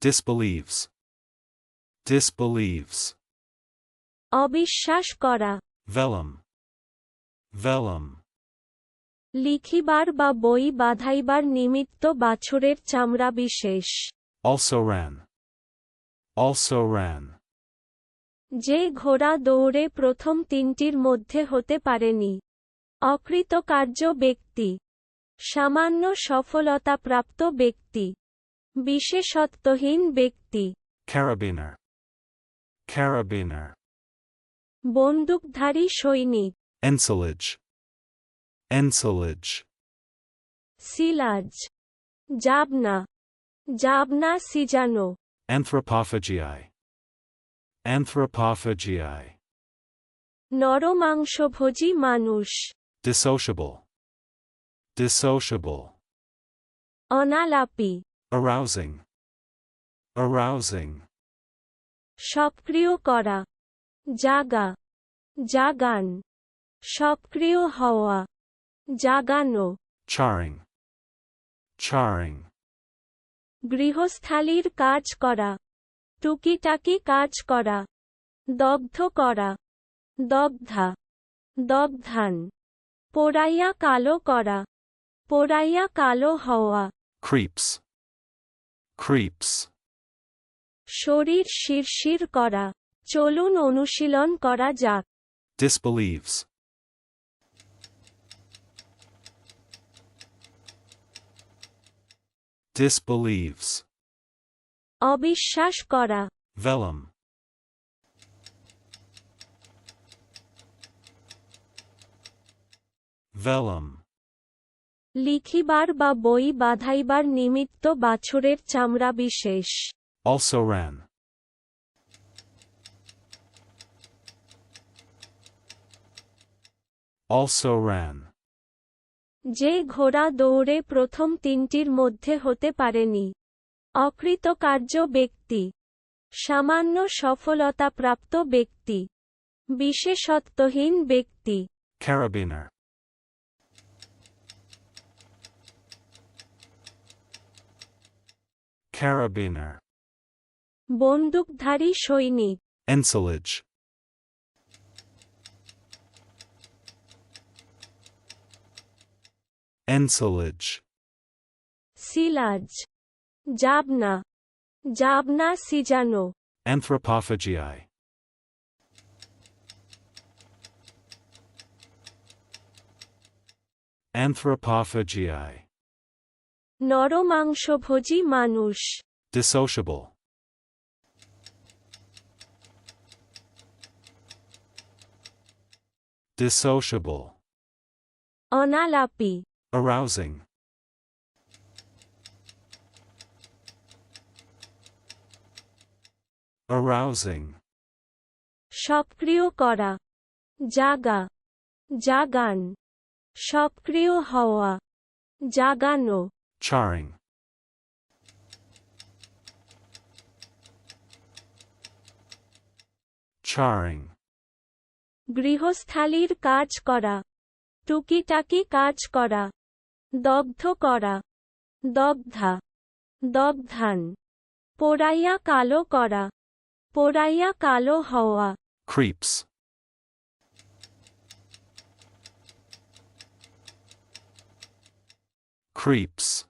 disbelieves, disbelieves, অবিশ্বাস করা। Vellum, vellum, লিখিবার বা বই বাঁধাইবার নিমিত্ত বাছুরের চামড়া বিশেষ। Also ran, also ran, যে ঘোড়া দৌড়ে প্রথম তিনটির মধ্যে হতে পারেনি। অকৃতকার্য ব্যক্তি। সামান্য সফলতাপ্রাপ্ত ব্যক্তি। বিশেষত্বহীন ব্যক্তি carabiner, carabiner, বন্দুকধারী সৈনিক ensilage, ensilage, সিলাজ জাবনা জাবনা সিজানো anthropophagiae, anthropophagiae, নরমাংসভোজী মানুষ dissociable, dissociable, অনালাপি arousing, arousing, সক্রিয় করা। জাগা। জাগান। সক্রিয় হওয়া। জাগানো। Charring, charring, গৃহস্থালির কাজ করা। টুকিটাকি কাজ করা। দগ্ধ করা। দগ্ধা। দগ্ধান। পোড়াইয়া কালো করা। পোড়াইয়া কালো হওয়া। Creeps, creeps, শরীর শিরশির করা চলুন অনুশীলন করা যাক disbelieves, disbelieves, অবিশ্বাস করা vellum, vellum, লিখিবার বা বই বাঁধাইবার নিমিত্ত বাছুরের চামড়া বিশেষ। Also ran, যে ঘোড়া দৌড়ে প্রথম তিনটির মধ্যে হতে পারেনি। অকৃতকার্য ব্যক্তি। সামান্য সফলতাপ্রাপ্ত ব্যক্তি। বিশেষত্বহীন ব্যক্তি। Carabiner, carabiner, বন্দুকধারী সৈনিক ensilage, ensilage, সিলাজ জাবনা জাবনা সিজানো anthropophagiae, anthropophagiae, নরমাংসভোজী মানুষ dissociable, dissociable, অনালাপি arousing, arousing, সক্রিয় করা জাগা জাগান সক্রিয় হওয়া জাগানো charring, charring, গৃহস্থালির কাজ করা। টুকিটাকি কাজ করা। দগ্ধ করা। দগ্ধা। দগ্ধান। পোড়াইয়া কালো করা। পোড়াইয়া কালো হওয়া। Creeps, creeps,